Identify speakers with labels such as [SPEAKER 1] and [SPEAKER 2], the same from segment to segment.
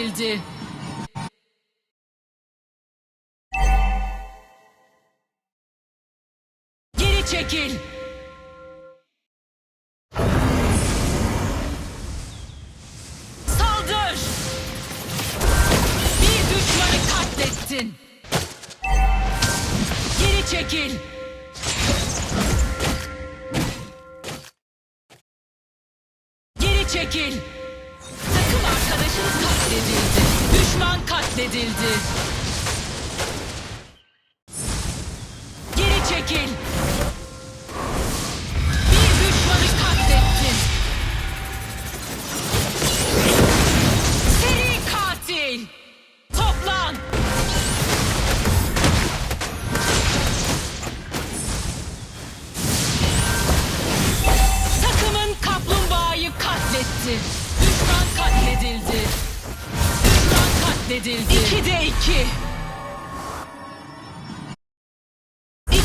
[SPEAKER 1] katledildi. Geri çekil. Saldır. Bir düşmanı katlettin. Geri çekil. Geri çekil. Takım arkadaşın katledildi. Düşman katledildi. Geri çekil.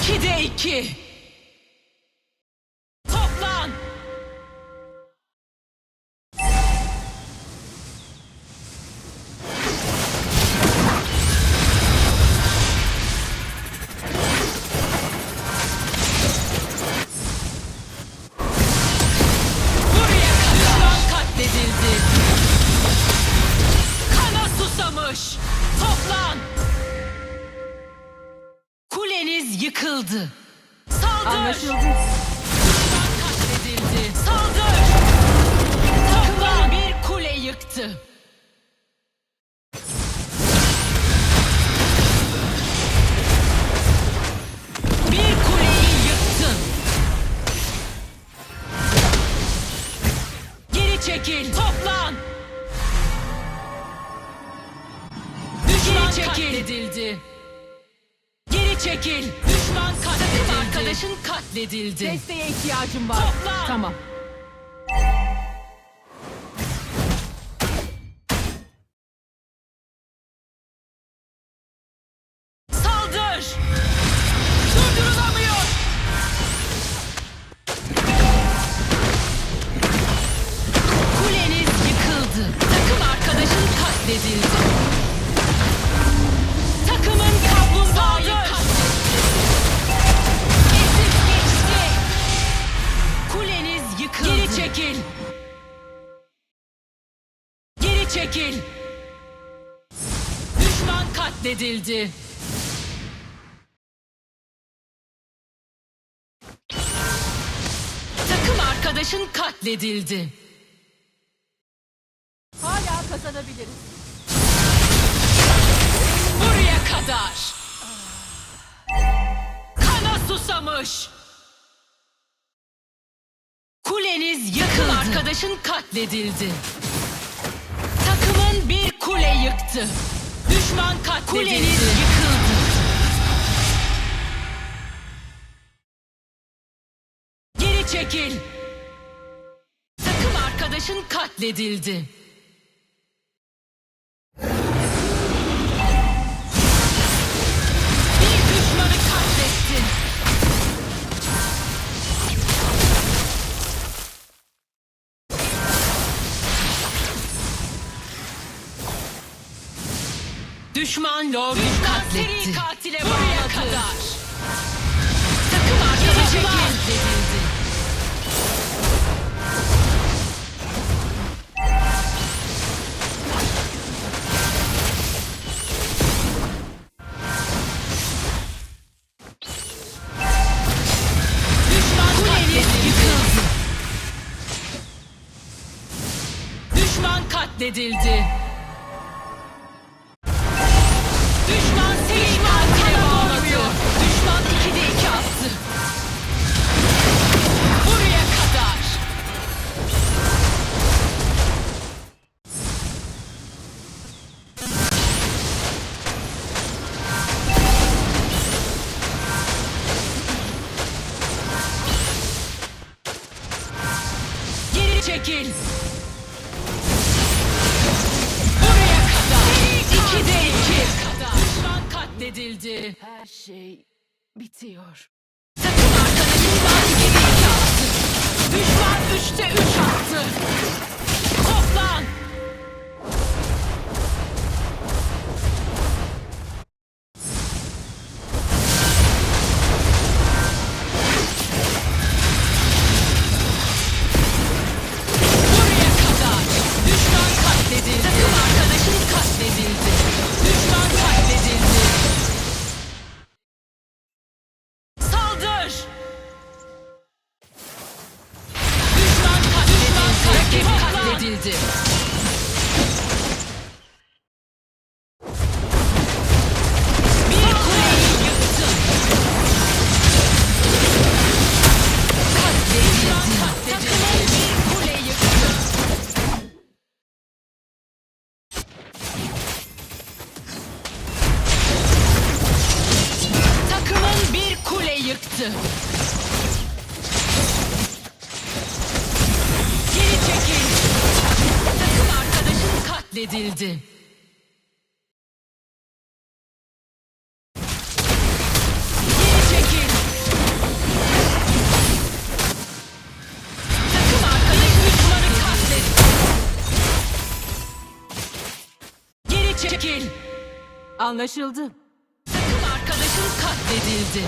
[SPEAKER 1] İkide iki.
[SPEAKER 2] Anlaşıldı.
[SPEAKER 1] Düşman katledildi. Arkadaşın katledildi.
[SPEAKER 2] Desteğe ihtiyacım var.
[SPEAKER 1] Toplan.
[SPEAKER 2] Tamam.
[SPEAKER 1] Katledildi. Takım arkadaşın katledildi.
[SPEAKER 2] Hala kazanabiliriz.
[SPEAKER 1] Buraya kadar. Kana susamış. Kuleniz yıkıldı. arkadaşın katledildi. Takımın bir kule yıktı. Düşman katledildi. Kuleniz yıkıldı. Geri çekil. Takım arkadaşın katledildi. Düşman lordu katletti. Seri katile Buraya kadar. Takım arkadaşı katledildi.
[SPEAKER 2] Şey bitiyor.
[SPEAKER 1] Takım arkadaşın var gibi iki attı. Düşman üçte üç attı. Toplan. Yıktı. Geri çekil. Takım arkadaşın katledildi. Geri çekil. Takım arkadaş düşmanı katletti. Geri çekil.
[SPEAKER 2] Anlaşıldı.
[SPEAKER 1] Takım arkadaşın katledildi.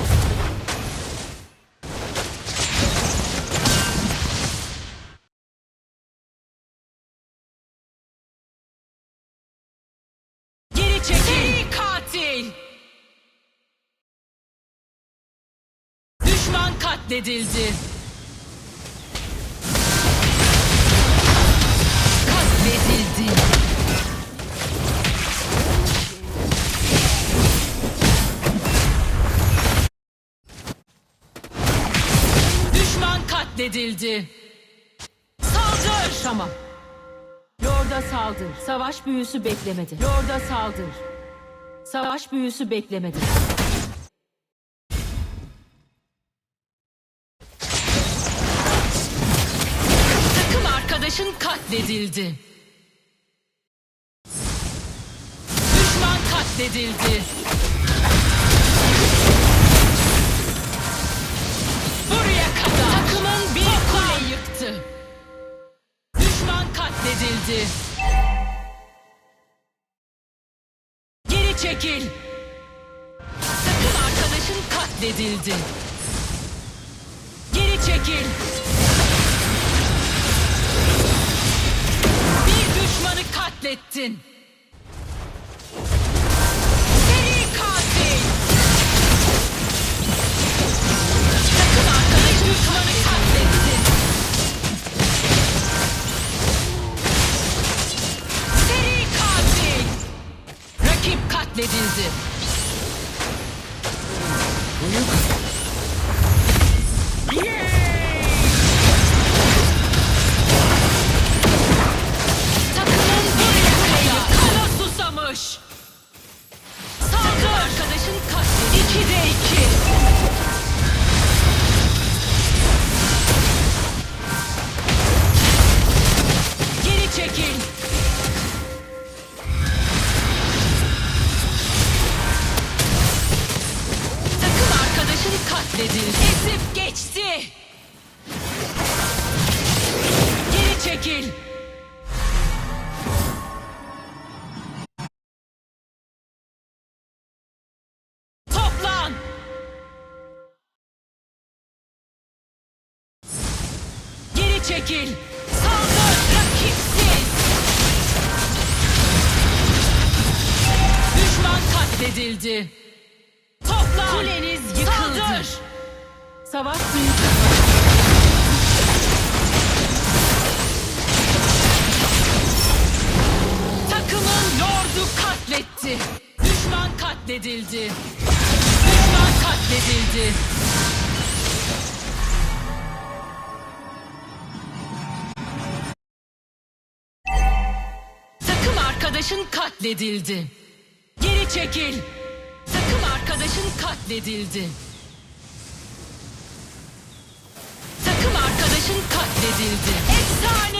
[SPEAKER 1] Katledildi. Katledildi. Düşman katledildi. Saldır.
[SPEAKER 2] Tamam. Lord'a saldır. Savaş büyüsü beklemedi. Lord'a saldır. Savaş büyüsü beklemedi.
[SPEAKER 1] Katledildi. Düşman katledildi. Buraya kadar. Takımın bir kule yıktı. Düşman katledildi. Geri çekil. Takım arkadaşın katledildi. Geri çekil. Düşmanı katlettin. Seri katil. Takım arkadaş düşmanı katledildi. Ezip geçti. Geri çekil. Çekil. Saldır rakipsiz. Düşman katledildi. Toplan. Kuleniz yıkıldı. Saldır.
[SPEAKER 2] Savaş büyüsü
[SPEAKER 1] Takımın lordu katletti. Düşman katledildi. Düşman katledildi. Arkadaşın katledildi. Geri çekil. Takım arkadaşın katledildi. Takım arkadaşın katledildi. Efsanevi. Takım 2'de 2.